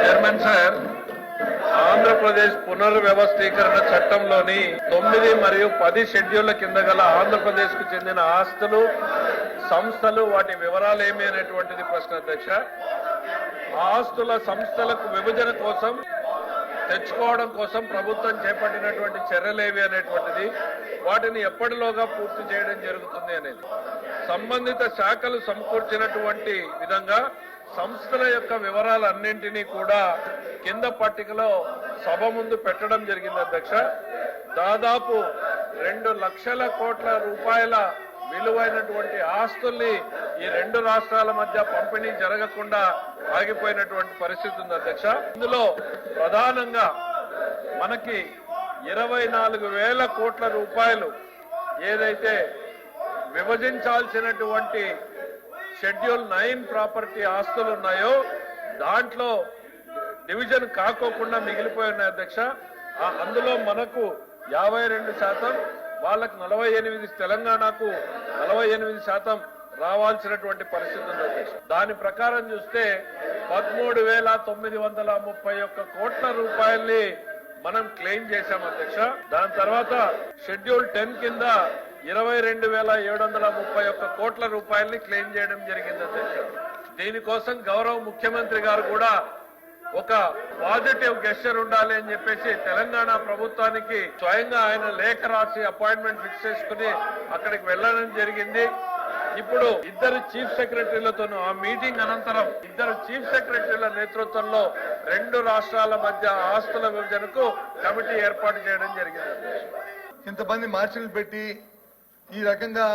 Chairman sir Andhra Pradesh పునర్వ్యవస్థీకరణ చట్టంలోని తొమ్మిది మరియు పది షెడ్యూళ్ళ కింద గల ఆంధ్రప్రదేశ్కు చెందిన ఆస్తులు సంస్థలు వాటి వివరాలు ఏమి అనేటువంటిది ప్రశ్న అధ్యక్ష. ఆస్తుల సంస్థలకు విభజన కోసం తెచ్చుకోవడం కోసం ప్రభుత్వం చేపట్టినటువంటి చర్యలేవి అనేటువంటిది వాటిని ఎప్పటిలోగా పూర్తి చేయడం జరుగుతుంది అనేది. సంబంధిత శాఖలు సమకూర్చినటువంటి విధంగా సంస్థల యొక్క వివరాలన్నింటినీ కూడా కింద పట్టికలో సభ ముందు పెట్టడం జరిగింది అధ్యక్ష. దాదాపు రెండు లక్షల కోట్ల రూపాయల విలువైనటువంటి ఆస్తుల్ని ఈ రెండు రాష్ట్రాల మధ్య పంపిణీ జరగకుండా ఆగిపోయినటువంటి పరిస్థితి ఉంది అధ్యక్ష. ఇందులో ప్రధానంగా మనకి ఇరవై నాలుగు వేల కోట్ల రూపాయలు ఏదైతే విభజించాల్సినటువంటి షెడ్యూల్ నైన్ ప్రాపర్టీ ఆస్తులు ఉన్నాయో దాంట్లో డివిజన్ కాకోకుండా మిగిలిపోయి ఉన్నాయి అధ్యక్ష. అందులో మనకు యాభై రెండు శాతం వాళ్ళకు నలభై ఎనిమిది తెలంగాణకు నలభై ఎనిమిది శాతం రావాల్సినటువంటి పరిస్థితి ఉంది అధ్యక్ష. దాని ప్రకారం చూస్తే పదమూడు వేల తొమ్మిది వందల ముప్పై ఒక్క కోట్ల రూపాయల్ని మనం క్లెయిమ్ చేశాం అధ్యక్ష. దాని తర్వాత షెడ్యూల్ టెన్ కింద ఇరవై రెండు వేల ఏడు వందల ముప్పై ఒక్క కోట్ల రూపాయల్ని క్లెయిమ్ చేయడం జరిగింది దీనికోసం గౌరవ ముఖ్యమంత్రి గారు కూడా ఒక పాజిటివ్ గెస్టర్ ఉండాలి అని చెప్పేసి తెలంగాణ ప్రభుత్వానికి స్వయంగా ఆయన లేఖ రాసి అపాయింట్మెంట్ ఫిక్స్ చేసుకుని అక్కడికి వెళ్ళడం జరిగింది. ఇప్పుడు ఇద్దరు చీఫ్ సెక్రటరీలతోనూ ఆ మీటింగ్ అనంతరం ఇద్దరు చీఫ్ సెక్రటరీల నేతృత్వంలో రెండు రాష్ట్రాల మధ్య ఆస్తుల విభజనకు కమిటీ ఏర్పాటు చేయడం జరిగింది. ఇంతమంది మార్చిలు పెట్టి ఈ రకంగా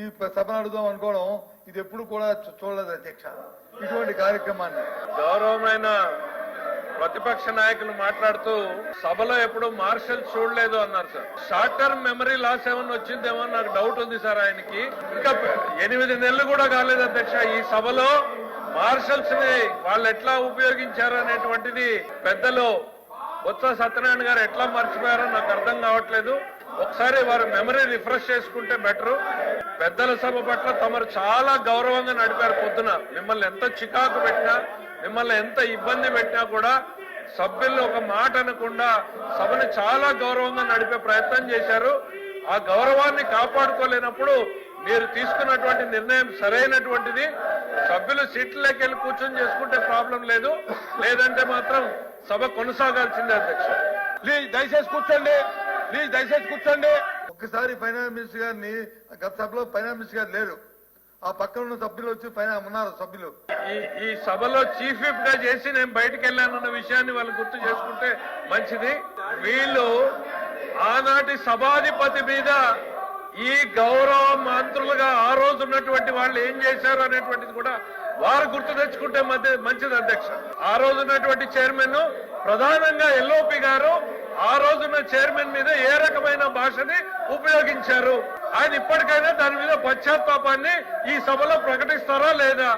ఈ సభ నడుదాం అనుకోవడం ఇది ఎప్పుడు కూడా చూడలేదు అధ్యక్ష. ఇటువంటి కార్యక్రమాన్ని. గౌరవమైన ప్రతిపక్ష నాయకులు మాట్లాడుతూ సభలో ఎప్పుడు మార్షల్ చూడలేదు అన్నారు sir. Short term memory loss ఏమన్నా వచ్చిందేమో నాకు డౌట్ ఉంది సార్ ఆయనకి. ఇంకా ఎనిమిది నెలలు కూడా కాలేదు అధ్యక్ష ఈ సభలో మార్షల్స్ని వాళ్ళు ఎట్లా ఉపయోగించారు అనేటువంటిది పెద్దలు బొత్స సత్యనారాయణ గారు ఎట్లా మర్చిపోయారో నాకు అర్థం కావట్లేదు. ఒకసారి వారు మెమరీ రిఫ్రెష్ చేసుకుంటే బెటర్ పెద్దల సభ పట్ల తమరు చాలా గౌరవంగా నడిపారు పొద్దున. మిమ్మల్ని ఎంత చికాకు పెట్టినా మిమ్మల్ని ఎంత ఇబ్బంది పెట్టినా కూడా సభ్యులు ఒక మాట అనకుండా సభను చాలా గౌరవంగా నడిపే ప్రయత్నం చేశారు. ఆ గౌరవాన్ని కాపాడుకోలేనప్పుడు మీరు తీసుకున్నటువంటి నిర్ణయం సరైనటువంటిది. సభ్యులు సీట్లకి వెళ్ళి కూర్చొని చేసుకుంటే ప్రాబ్లం లేదు. లేదంటే మాత్రం సభ కొనసాగాల్సిందే అధ్యక్ష. ప్లీజ్ దయచేసి కూర్చోండి. ప్లీజ్ దయచేసి కూర్చోండి. ఒక్కసారి ఫైనాన్స్ మినిస్టర్ గారిని గత సభలో ఫైనాన్స్ మినిస్టర్ గారు లేరు. ఆ పక్కన ఉన్న సభ్యులు వచ్చి పైన ఉన్నారు సభ్యులు. ఈ ఈ సభలో చీఫ్ విప్గా చేసి నేను బయటకు వెళ్ళానన్న విషయాన్ని వాళ్ళు గుర్తు చేసుకుంటే మంచిది. వీళ్ళు ఆనాటి సభాధిపతి మీద ఈ గౌరవ మంత్రులుగా ఆ రోజు ఉన్నటువంటి వాళ్ళు ఏం చేశారు అనేటువంటిది కూడా వారు గుర్తు తెచ్చుకుంటే మధ్య మంచిది అధ్యక్ష. ఆ రోజు ఉన్నటువంటి చైర్మన్ ప్రధానంగా ఎల్ఓపి గారు ఆ రోజున్న చైర్మన్ మీద ఏ రకమైన భాషని ఉపయోగించారు? ఆయన ఇప్పటికైనా దాని మీద పశ్చాత్తాపాన్ని ఈ సభలో ప్రకటిస్తారా లేదా?